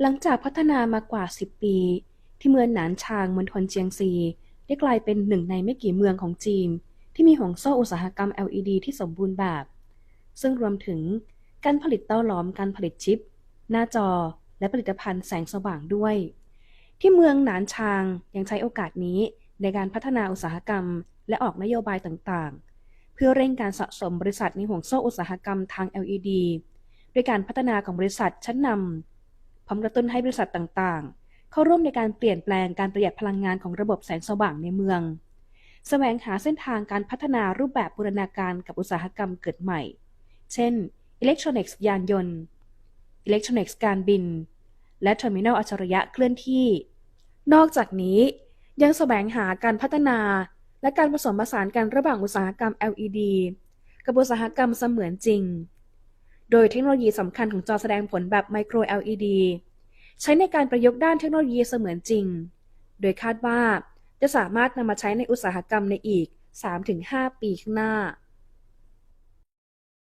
หลังจากพัฒนามากว่า 10 ปี ที่เมืองหนานชางมณฑลเจียงซี ได้กลายเป็นหนึ่งในไม่กี่เมืองของจีน ที่มีห่วงโซ่อุตสาหกรรม LED ที่สมบูรณ์แบบ ซึ่งรวมถึงการผลิตเต้าหลอมการผลิตชิป หน้าจอและผลิตภัณฑ์แสงสว่างด้วย ที่เมืองหนานชางยังใช้โอกาสนี้ในการพัฒนาอุตสาหกรรม และออกนโยบายต่างๆ เพื่อเร่งการสะสมบริษัทในห่วงโซ่อุตสาหกรรมทาง LED ด้วยการพัฒนาของบริษัทชั้นนำ พร้อมกระตุ้นให้บริษัทต่างๆ เข้าร่วมในการเปลี่ยนแปลงการประหยัดพลังงานของระบบแสงสว่างในเมือง แสวงหาเส้นทางการพัฒนารูปแบบบูรณาการกับอุตสาหกรรมเกิดใหม่ เช่น อิเล็กทรอนิกส์ยานยนต์ อิเล็กทรอนิกส์การบิน และเทอร์มินอลอัจฉริยะเคลื่อนที่ นอกจากนี้ ยังแสวงหาการพัฒนา และการผสมผสานกันระหว่างอุตสาหกรรม LED กับอุตสาหกรรมเสมือนจริง โดยเทคโนโลยีสำคัญของจอแสดงผลแบบไมโคร LED ใช้ในการประยุกต์ด้านเทคโนโลยีเสมือนจริง โดยคาดว่าจะสามารถนำมาใช้ในอุตสาหกรรมในอีก 3-5 ปีข้างหน้า